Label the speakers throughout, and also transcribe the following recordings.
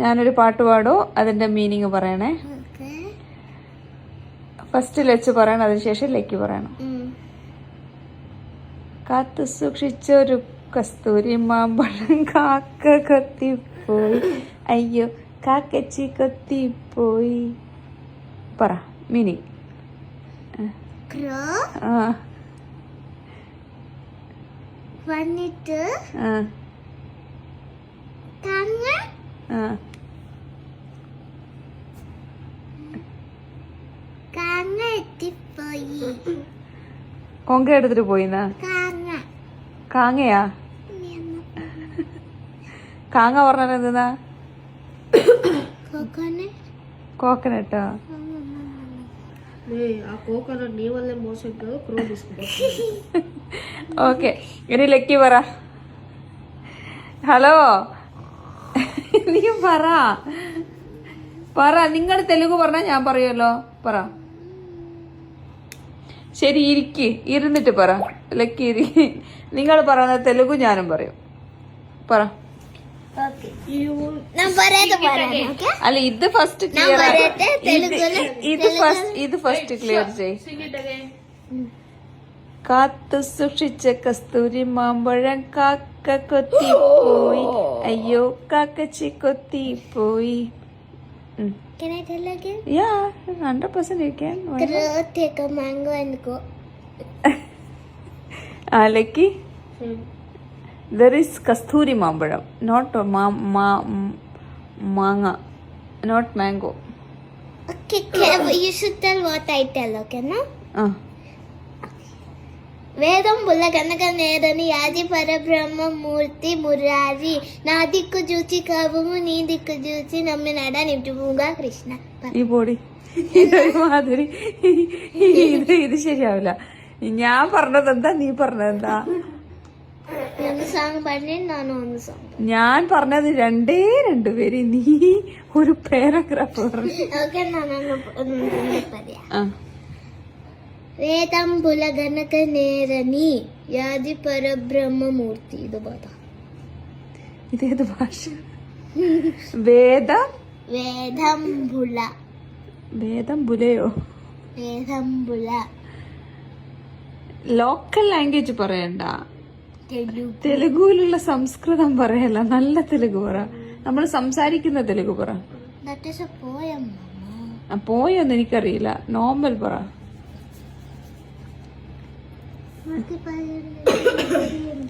Speaker 1: ഞാനൊരു പാട്ട് പാടും അതിന്റെ മീനിങ് പറയണേ. ഫസ്റ്റ് ലച്ച് പറയണം അതിനുശേഷം ലക്കി പറയണം. കാത്തു സൂക്ഷിച്ചൊരു കസ്തൂരി മാമ്പഴം കാക്ക കൊത്തിപ്പോയി. അയ്യോ കാക്കച്ചി കൊത്തിപ്പോയി. പറ മീനിങ്
Speaker 2: വന്നിട്ട്
Speaker 1: കൊങ്ക എടുത്തിട്ട് പോയിന്നാ? കാങ്ങയാ? കാങ്ങ പറഞ്ഞത് എന്താ
Speaker 2: കോക്കനട്ടോ.
Speaker 1: ഓക്കെ ഇനി ലക്കി പറ. ഹലോ? നീ പറ. പറ. നിങ്ങൾ തെലുഗു പറഞ്ഞാൽ ഞാൻ പറയുമല്ലോ പറ. ശരി ഇരിക്ക്. ഇരുന്നിട്ട് പറ. ലക്കി ഇരി. നിങ്ങൾ പറയുന്ന തെലുഗു ഞാനും പറയും. പറ.
Speaker 2: ഓക്കെ. ഞാൻ പറയാതെ പറയാം ഓക്കെ?
Speaker 1: അല്ല ഇത് ഫസ്റ്റ് ക്ലിയർ ഇത് ഫസ്റ്റ് ഇത് ഫസ്റ്റ് ക്ലിയർ ചെയ്. കാത്തു സൂക്ഷിച്ച കസ്തൂരി മാമ്പഴം കാക്ക കൊത്തിപ്പോയി അയ്യോ കാക്കച്ചി കൊത്തിപ്പോയി
Speaker 2: Can I tell again?
Speaker 1: Yeah hundred percent ഇരിക്കാൻ
Speaker 2: Crow take a mango and go.
Speaker 1: ആ Lucky there is Kasthuri mambazham not manga not mango
Speaker 2: Okay, okay, you should tell what I tell, okay, no?
Speaker 1: ആ
Speaker 2: వేదంబుల కనక నేరని యాది పరబ్రహ్మ మూర్తి మురారి నా దిక్కు చూచి కవుము నీ దిక్కు చూచి నమ్మినాడ నిజముగా കൃഷ്ണ.
Speaker 1: ഈ പൊടി. ഇതൊരുമാതിരി ഇത് ഇത് ശരിയാവില്ല. ഞാൻ പറഞ്ഞതെന്താ നീ പറഞ്ഞതെന്താ
Speaker 2: ഒന്ന് സോങ് പാടി നാനും ഒന്ന് സോങ്
Speaker 1: ഞാൻ പറഞ്ഞത് രണ്ടേ രണ്ടു പേര്. നീ ഒരു പാരഗ്രാഫ് പറഞ്ഞു. ഓക്കെ
Speaker 2: നാനും പറയാം. ವೇದಾಂಬುಲ നേരണി യാതി പരബ്രഹ്മമൂർത്തി. ഇത് ಇದು
Speaker 1: ഇതേത് ഭാഷ? ಭಾಷೆ വേദംബുല.
Speaker 2: വേദംബുലയോ? വേദംബുല.
Speaker 1: ലോക്കൽ ലാംഗ്വേജ് പറയണ്ട. തെലുഗുവിലുള്ള സംസ്കൃതം പറയല്ല. നല്ല തെലുഗു പറ. നമ്മൾ സംസാരിക്കുന്ന തെലുഗു പറ. പോയൊന്നും എനിക്കറിയില്ല. നോർമൽ പറ.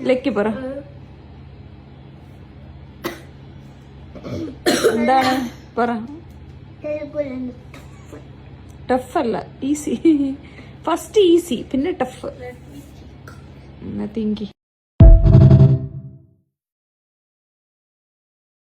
Speaker 1: ലക്കി പറ. എന്താണ്? പറ. ടഫ് അല്ല. ഈസി ഫസ്റ്റ് ഈസി പിന്നെ ടഫ് എന്നാ തിങ്കി